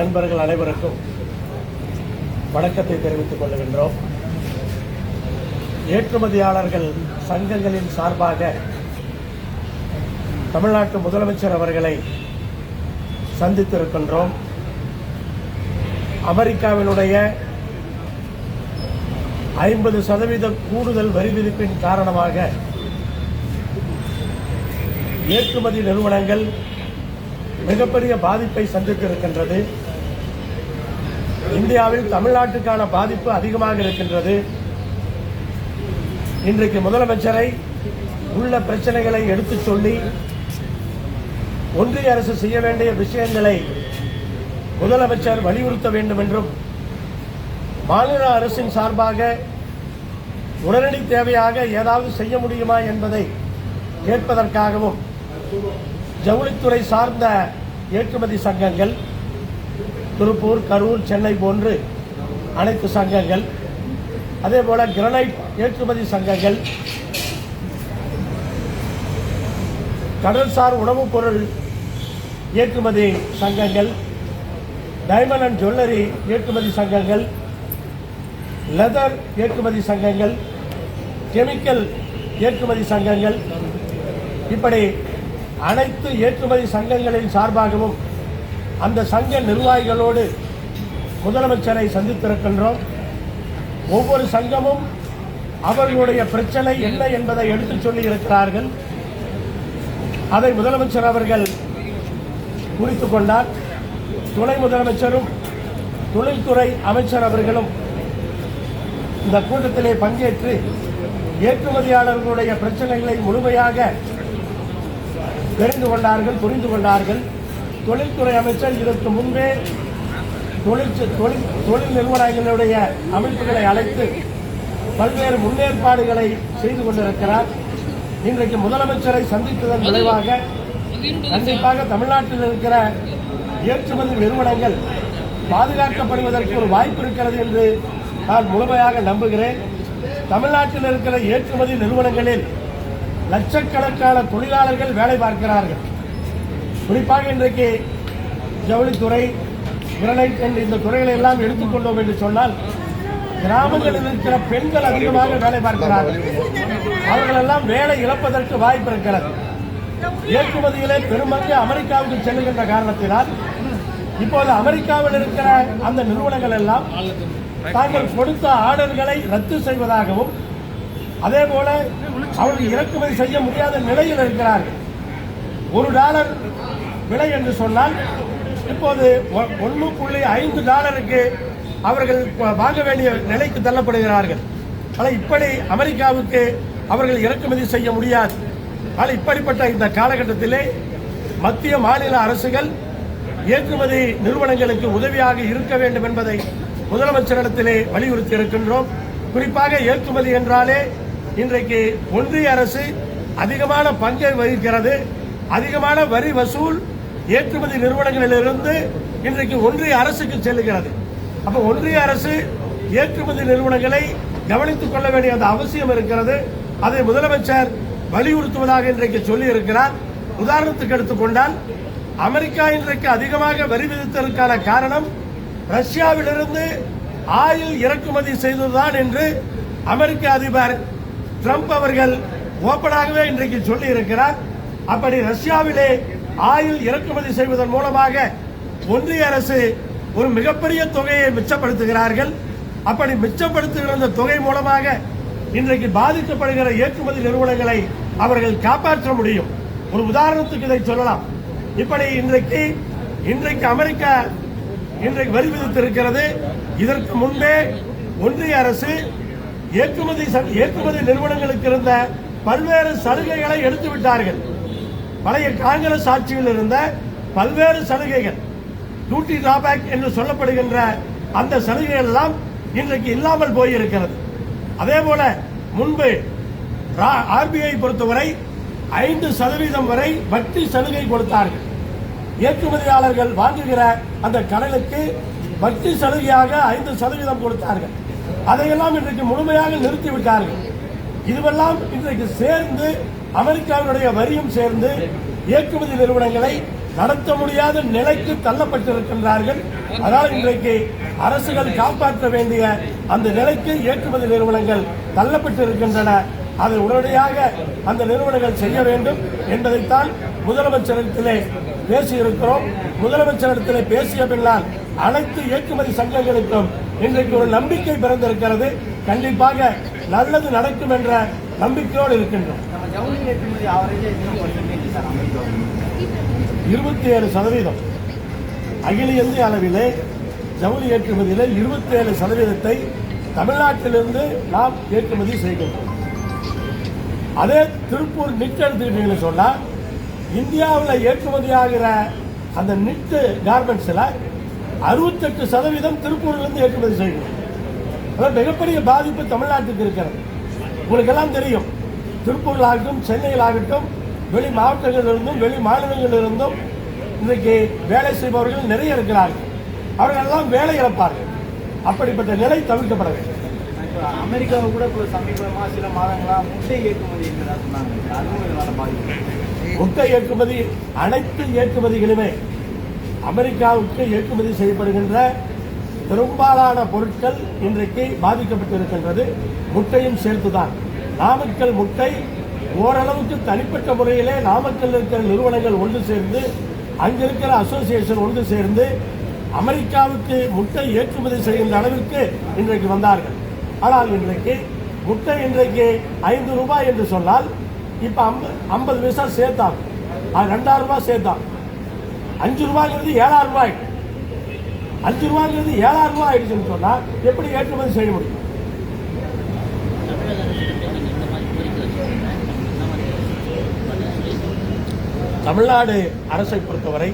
நண்பர்கள் அனைவருக்கும் வணக்கத்தை தெரிவித்துக் கொள்கின்றோம். ஏற்றுமதியாளர்கள் சங்கங்களின் சார்பாக தமிழ்நாட்டு முதலமைச்சர் அவர்களை சந்தித்திருக்கின்றோம். அமெரிக்காவினுடைய ஐம்பது சதவீத கூடுதல் வரி விதிப்பின் காரணமாக ஏற்றுமதி நிறுவனங்கள் மிகப்பெரிய பாதிப்பை சந்தித்திருக்கின்றது. இந்தியாவில் தமிழ்நாட்டுக்கான பாதிப்பு அதிகமாக இருக்கின்றது. இன்றைக்கு முதலமைச்சரை உள்ள பிரச்சனைகளை எடுத்துச் சொல்லி ஒன்றிய அரசு செய்ய வேண்டிய விஷயங்களை முதலமைச்சர் வலியுறுத்த வேண்டும் என்றும் மாநில அரசின் சார்பாக உடனடி தேவையாக ஏதாவது செய்ய முடியுமா என்பதை கேட்பதற்காகவும் ஜவுளித்துறை சார்ந்த ஏற்றுமதி சங்கங்கள் திருப்பூர் கரூர் சென்னை போன்று அனைத்து சங்கங்கள். அதே போல கிரனைட் ஏற்றுமதி சங்கங்கள். கடல்சார் உணவுப் பொருள் ஏற்றுமதி சங்கங்கள். டைமண்ட் அண்ட் ஜுவல்லரி ஏற்றுமதி சங்கங்கள். லெதர் ஏற்றுமதி சங்கங்கள். கெமிக்கல் ஏற்றுமதி சங்கங்கள். இப்படி அனைத்து ஏற்றுமதி சங்கங்களின் சார்பாகவும் அந்த சங்க நிர்வாகிகளோடு முதலமைச்சரை சந்தித்திருக்கின்றோம். ஒவ்வொரு சங்கமும் அவர்களுடைய பிரச்சனை என்ன என்பதை எடுத்துச் சொல்லி இருக்கிறார்கள் அதை முதலமைச்சர் அவர்கள் குறித்து கொண்டார். துணை முதலமைச்சரும் தொழில்துறை அமைச்சர் அவர்களும் இந்த கூட்டத்திலே பங்கேற்று ஏற்றுமதியாளர்களுடைய பிரச்சனைகளை முழுமையாக தெரிந்து கொண்டார்கள் புரிந்து கொண்டார்கள். தொழில்துறை அமைச்சர் இதற்கு முன்பே தொழில் தொழில் தொழில் நிறுவனங்களுடைய அமைப்புகளை அழைத்து பல்வேறு முன்னேற்பாடுகளை செய்து கொண்டிருக்கிறார். இன்றைக்கு முதலமைச்சரை சந்தித்ததன் விளைவாக கண்டிப்பாக தமிழ்நாட்டில் இருக்கிற ஏற்றுமதி நிறுவனங்கள் பாதுகாக்கப்படுவதற்கு ஒரு வாய்ப்பு இருக்கிறது என்று நான் முழுமையாக நம்புகிறேன். தமிழ்நாட்டில் இருக்கிற ஏற்றுமதி நிறுவனங்களில் லட்சக்கணக்கான தொழிலாளர்கள் வேலை பார்க்கிறார்கள். குறிப்பாக இன்றைக்கு ஜவுளித்துறை கிரனைட் என்று இந்த துறைகளை எல்லாம் எடுத்துக்கொண்டோம் என்று சொன்னால் கிராமங்களில் இருக்கிற பெண்கள் அதிகமாக வேலை பார்க்கிறார்கள். அவர்கள் எல்லாம் வேலை இழப்பதற்கு வாய்ப்பு இருக்கிறது. ஏற்றுமதியிலே பெருமக்கு அமெரிக்காவுக்கு செல்லுகின்ற காரணத்தினால் இப்போது அமெரிக்காவில் இருக்கிற அந்த நிறுவனங்கள் எல்லாம் தாங்கள் கொடுத்த ஆர்டர்களை ரத்து செய்வதாகவும் அதே போல அவர்கள் இறக்குமதி செய்ய முடியாத நிலையில் இருக்கிறார்கள். ஒரு டாலர் விலை என்று சொன்னால் இப்போது ஒன்று புள்ளி ஐந்து டாலருக்கு அவர்கள் வாங்க வேண்டிய நிலைக்கு தள்ளப்படுகிறார்கள். ஆனால் இப்படி அமெரிக்காவுக்கு அவர்கள் இறக்குமதி செய்ய முடியாது. ஆனால் இப்படிப்பட்ட இந்த காலகட்டத்திலே மத்திய மாநில அரசுகள் ஏற்றுமதி நிறுவனங்களுக்கு உதவியாக இருக்க வேண்டும் என்பதை முதலமைச்சரிடத்திலே வலியுறுத்தி இருக்கின்றோம். குறிப்பாக ஏற்றுமதி என்றாலே இன்றைக்கு ஒன்றிய அரசு அதிகமான பங்கை வகிக்கிறது. அதிகமான வரி வசூல் ஏற்றுமதி நிறுவனங்களிலிருந்து இன்றைக்கு ஒன்றிய அரசுக்கு செல்லுகிறது. அப்போ ஒன்றிய அரசு ஏற்றுமதி நிறுவனங்களை கவனித்துக் கொள்ள வேண்டிய அந்த அவசியம் இருக்கிறது. அதை முதலமைச்சர் வலியுறுத்துவதாக இன்றைக்கு சொல்லி இருக்கிறார் உதாரணத்துக்கு எடுத்துக்கொண்டால் அமெரிக்கா இன்றைக்கு அதிகமாக வரி விதித்ததற்கான காரணம் ரஷ்யாவிலிருந்து ஆயில் இறக்குமதி செய்ததுதான் என்று அமெரிக்க அதிபர் ட்ரம்ப் அவர்கள் ஓப்பனாகவே இன்றைக்கு சொல்லி இருக்கிறார் அப்படி ரஷ்யாவிலே ஆயில் இறக்குமதி செய்வதன் மூலமாக ஒன்றிய அரசு ஒரு மிகப்பெரிய தொகையை மிச்சப்படுத்துகிறார்கள். அப்படி மிச்சப்படுத்துகிற அந்த தொகை மூலமாக இன்றைக்கு பாதிக்கப்படுகிற ஏற்றுமதி நிறுவனங்களை அவர்கள் காப்பாற்ற முடியும். ஒரு உதாரணத்துக்கு இதை சொல்லலாம். இப்படி இன்றைக்கு இன்றைக்கு அமெரிக்கா இன்றைக்கு வரி விதித்திருக்கிறது. இதற்கு முன்பே ஒன்றிய அரசு ஏற்றுமதி ச- ஏற்றுமதி நிறுவனங்களுக்கு இருந்த பல்வேறு சலுகைகளை எடுத்து விட்டார்கள் பழைய காங்கிரஸ் ஆட்சியில் இருந்த பல்வேறு சலுகைகள் டியூட்டி டிராபேக் என்று சொல்லப்படுகின்ற அந்த சலுகைகள் எல்லாம் இன்றைக்கு இல்லாமல் போயிருக்கிறது. அதே போல முன்பு ஆர்பிஐ பொறுத்தவரை ஐந்து சதவீதம் வரை வட்டி சலுகை கொடுத்தார்கள். ஏற்றுமதியாளர்கள் வாங்குகிற அந்த கடனுக்கு வட்டி சலுகையாக ஐந்து சதவீதம் கொடுத்தார்கள். அதையெல்லாம் இன்றைக்கு முழுமையாக நிறுத்திவிட்டார்கள். இதுவெல்லாம் இன்றைக்கு சேர்ந்து அமெரிக்காவினுடைய வரியும் சேர்ந்து ஏற்றுமதி நிறுவனங்களை நடத்த முடியாத நிலைக்கு தள்ளப்பட்டிருக்கின்றார்கள். அதனால் இன்றைக்கு அரசுகள் காப்பாற்ற வேண்டிய அந்த நிலைக்கு ஏற்றுமதி நிறுவனங்கள் தள்ளப்பட்டிருக்கின்றன. அதை உடனடியாக அந்த நிறுவனங்கள் செய்ய வேண்டும் என்பதைத்தான் முதலமைச்சரிடத்திலே பேசியிருக்கிறோம். முதலமைச்சரிடத்திலே பேசிய பின்னால் அனைத்து ஏற்றுமதி சங்கங்களுக்கும் இன்றைக்கு ஒரு நம்பிக்கை பிறந்திருக்கிறது. கண்டிப்பாக நல்லது நடக்கும் என்ற நம்பிக்கையோடு இருக்கின்றோம். இருபத்தி ஏழு சதவீதம். அகில இந்திய அளவிலே ஜவுளி ஏற்றுமதியில் இருபத்தி ஏழு சதவீதத்தை தமிழ்நாட்டிலிருந்து நாம் ஏற்றுமதி செய்கின்றோம். அதே திருப்பூர் நிட் எடுத்துக்கிட்டீங்கன்னு சொன்னா இந்தியாவில் ஏற்றுமதியாகிற அந்த நிட்டு கார்மெண்ட்ஸில் அறுபத்தெட்டு சதவீதம் திருப்பூர்லேருந்து ஏற்றுமதி செய்கிறோம். அதாவது மிகப்பெரிய பாதிப்பு தமிழ்நாட்டுக்கு இருக்கிறது. உங்களுக்கு எல்லாம் தெரியும். திருப்பூரில் ஆகட்டும் சென்னையில் ஆகட்டும் வெளி மாவட்டங்களிலிருந்தும் வெளி மாநிலங்களிலிருந்தும் இன்றைக்கு வேலை செய்பவர்கள் நிறைய இருக்கிறார்கள். அவர்கள் எல்லாம் வேலை இழப்பார்கள். அப்படிப்பட்ட நிலை தவிர்க்கப்பட வேண்டும். அமெரிக்காவை கூட இப்போ சமீபமாக சில மாதங்களா முட்டை ஏற்றுமதி சொன்னாங்க. முட்டை ஏற்றுமதி அனைத்து ஏற்றுமதிகளுமே அமெரிக்காவுக்கு ஏற்றுமதி செய்யப்படுகின்ற பெரும்பாலான பொருட்கள் இன்றைக்கு பாதிக்கப்பட்டிருக்கின்றது. முட்டையும் சேர்த்துதான். நாமக்கல் முட்டை ஓரளவுக்கு தனிப்பட்ட முறையிலே நாமக்கல் இருக்கிற நிறுவனங்கள் ஒன்று சேர்ந்து அங்கிருக்கிற அசோசியேஷன் ஒன்று சேர்ந்து அமெரிக்காவுக்கு முட்டை ஏற்றுமதி செய்கின்ற அளவிற்கு இன்றைக்கு வந்தார்கள். ஆனால் இன்றைக்கு முட்டை இன்றைக்கு ஐந்து ரூபாய் என்று சொன்னால் இப்ப ஐம்பது பைசா சேர்த்தாங்க. ரெண்டாயிரம் ரூபாய் சேர்த்தாங்க. அஞ்சு ரூபாய்ங்கிறது ஏழாயிரம் ரூபாய். அஞ்சு ரூபாங்கிறது ஏழாயிரம் ரூபாய் ஆயிடுச்சுன்னு சொன்னா எப்படி ஏற்றுமதி செய்ய முடியும்? தமிழ்நாடு அரசை பொறுத்தவரை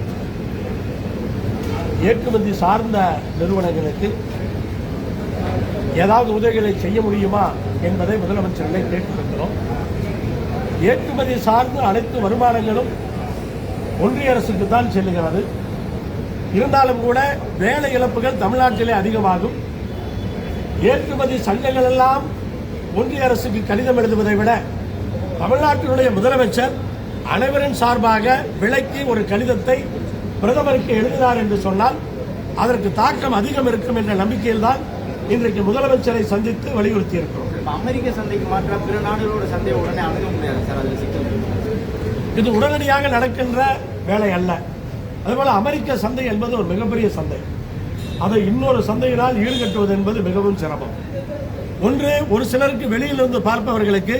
ஏற்றுமதி சார்ந்த நிறுவனங்களுக்கு ஏதாவது உதவிகளை செய்ய முடியுமா என்பதை முதலமைச்சர்களை கேட்டிருக்கிறோம் ஏற்றுமதி சார்ந்த அனைத்து வருமானங்களும் ஒன்றிய அரசுக்கு தான் செல்லுகிறது. இருந்தாலும் கூட வேலை இழப்புகள் தமிழ்நாட்டிலே அதிகமாகும். ஏற்றுமதி சங்கங்கள் எல்லாம் ஒன்றிய அரசுக்கு கடிதம் எழுதுவதை விட தமிழ்நாட்டினுடைய முதலமைச்சர் அனைவரின் சார்பாக விலைக்கு ஒரு கடிதத்தை பிரதமருக்கு எழுதினார் என்று சொன்னால் அதற்கு தாக்கம் அதிகம் இருக்கும் என்ற நம்பிக்கையில் தான் இன்றைக்கு முதலமைச்சரை சந்தித்து வலியுறுத்தி இருக்கிறோம் அமெரிக்க சந்தைக்கு மாற்ற பிற நாடுகளோட சந்தையை உடனே அணுக முடியாது சார் அதில் சிக்கல் இருக்கு. இது உடனடியாக நடக்கின்ற வேலை அல்ல. அதேபோல் அமெரிக்க சந்தை என்பது ஒரு மிகப்பெரிய சந்தை. அதை இன்னொரு சந்தையினால் ஈடுகட்டுவது என்பது மிகவும் சிரமம். ஒன்று ஒரு சிலருக்கு வெளியிலிருந்து பார்ப்பவர்களுக்கு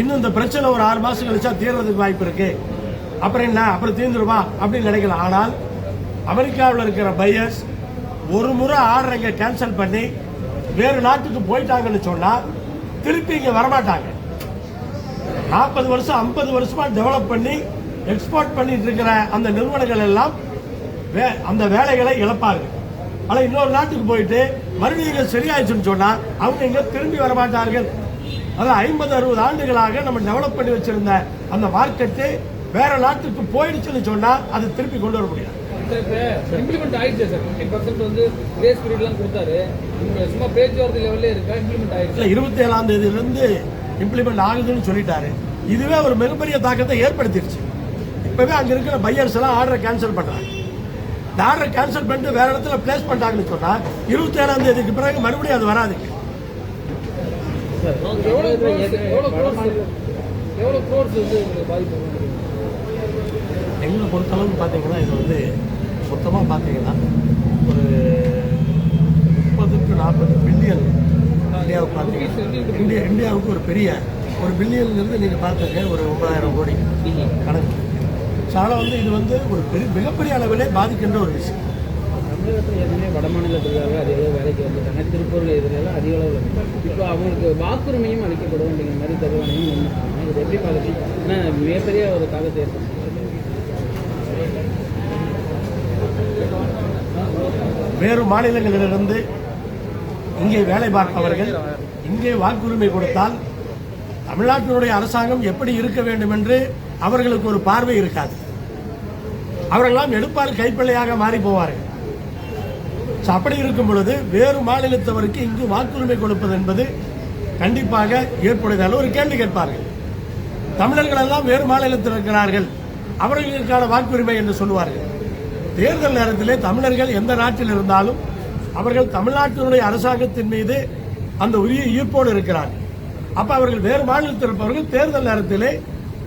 இன்னும் இந்த பிரச்சனை ஒரு ஆறு மாதம் கழிச்சா தீர்றதுக்கு வாய்ப்பு இருக்கு. அப்புறம் என்ன? அப்புறம் தீர்ந்துருவா அப்படின்னு நினைக்கலாம். ஆனால் அமெரிக்காவில் இருக்கிற பையர்ஸ் ஒரு முறை ஆர்டர் இங்கே கேன்சல் பண்ணி வேறு நாட்டுக்கு போயிட்டாங்கன்னு சொன்னால் திருப்பி இங்கே வரமாட்டாங்க. நாற்பது வருஷம் ஐம்பது வருஷமாக டெவலப் பண்ணி எக்ஸ்போர்ட் பண்ணிட்டு இருக்கிற அந்த நிறுவனங்கள் எல்லாம் அந்த வேலைகளை இழப்பார்கள் ஆனா இன்னொரு நாட்டுக்கு போயிட்டு மறுபடியும் இங்க சரியாயிடுச்சுன்னு சொன்னா அவங்க இங்க திரும்பி வர மாட்டார்கள் அது ஐம்பது அறுபது ஆண்டுகளாக நம்ம டெவலப் பண்ணி வச்சிருந்த அந்த மார்க்கெட்டு வேற நாட்டுக்கு போயிடுச்சுன்னு சொன்னா அது திருப்பி கொண்டு வர முடியாது. இம்ப்ளிமெண்ட் ஆயிடுச்சு சார் ஃபிஃப்டி பர்சன்ட் வந்து கிரேஸ் பீரியட்லாம் கொடுத்தாரு. சும்மா பேச்சுவார்த்தை லெவல்லே இருக்கா? இம்ப்ளிமெண்ட் ஆயிடுச்சு? இல்ல இருபத்தி ஏழாம் தேதியிலிருந்து இம்ப்ளிமெண்ட் ஆகுதுன்னு சொல்லிட்டாரு. இதுவே ஒரு மிகப்பெரிய தாக்கத்தை ஏற்படுத்திடுச்சு. இப்போவே அங்கே இருக்கிற பையர்ஸ் எல்லாம் ஆர்டரை கேன்சல் பண்ணுறாங்க இந்த ஆர்டரை கேன்சல் பண்ணிட்டு வேறு இடத்துல பிளேஸ் பண்ணிட்டாங்கன்னு சொன்னால் இருபத்தேழாம் தேதிக்கு பிறகு மறுபடியும் அது வராது. எங்களை பொறுத்தளவுக்கு பார்த்தீங்கன்னா இது வந்து மொத்தமாக பார்த்தீங்கன்னா ஒரு முப்பதுக்கு நாற்பது பில்லியன் இந்தியாவுக்கு பார்த்தீங்கன்னா இந்தியா இந்தியாவுக்கு ஒரு பெரிய ஒரு பில்லியன்லேருந்து நீங்கள் பார்த்துங்க ஒரு ஒன்பதாயிரம் கோடி கணக்கு. ஸோ அதனால் வந்து இது வந்து ஒரு பெரிய மிகப்பெரிய அளவிலே பாதிக்கின்ற ஒரு விஷயம். தமிழகத்தில் ஏற்கனவே வட மாநிலத்துக்காக அதிக அளவு வேலைக்கு வந்துட்டாங்க. திருப்பூரில் இதெல்லாம் அதிக அளவு இப்போ அவங்களுக்கு வாக்குரிமையும் அளிக்கப்படும் அப்படிங்கிற மாதிரி தருவானையும் இது எப்படி பார்க்குறீங்க ஏன்னா மிகப்பெரிய ஒரு தாக்கத்தை ஏற்படுத்தும் வேறு மாநிலங்களிலிருந்து இங்கே வேலை பார்ப்பவர்கள் இங்கே வாக்குரிமை கொடுத்தால் தமிழ்நாட்டினுடைய அரசாங்கம் எப்படி இருக்க வேண்டும் என்று அவர்களுக்கு ஒரு பார்வை இருக்காது. அவரெல்லாம் எடுப்பார் கைப்பிள்ளையாக மாறி போவார்கள். அப்படி இருக்கும் பொழுது வேறு மாநிலத்தவருக்கு இங்கு வாக்குரிமை கொடுப்பது என்பது கண்டிப்பாக ஏற்புடையதால் ஒரு கேள்வி கேட்பார்கள். தமிழர்கள் எல்லாம் வேறு மாநிலத்தில் இருக்கிறார்கள். அவர்களுக்கான வாக்குரிமை என்று சொல்லுவார்கள். தேர்தல் நேரத்திலே தமிழர்கள் எந்த நாட்டில் இருந்தாலும் அவர்கள் தமிழ்நாட்டினுடைய அரசாங்கத்தின் மீது அந்த உரிய ஈர்ப்போடு இருக்கிறார்கள். அப்ப அவர்கள் வேறு மாநிலத்தில் இருப்பவர்கள் தேர்தல் நேரத்திலே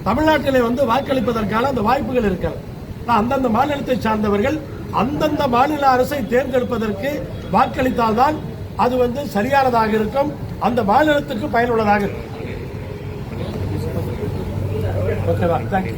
தமிழ்நாட்டிலே வந்து வாக்களிப்பதற்கான அந்த வாய்ப்புகள் இருக்கிறது. அந்தந்த மாநிலத்தை சார்ந்தவர்கள் அந்தந்த மாநில அரசை தேர்ந்தெடுப்பதற்கு வாக்களித்தால்தான் அது வந்து சரியானதாக இருக்கும். அந்த மாநிலத்துக்கு பயனுள்ளதாக இருக்கும். ஓகேவா? தேங்க்யூ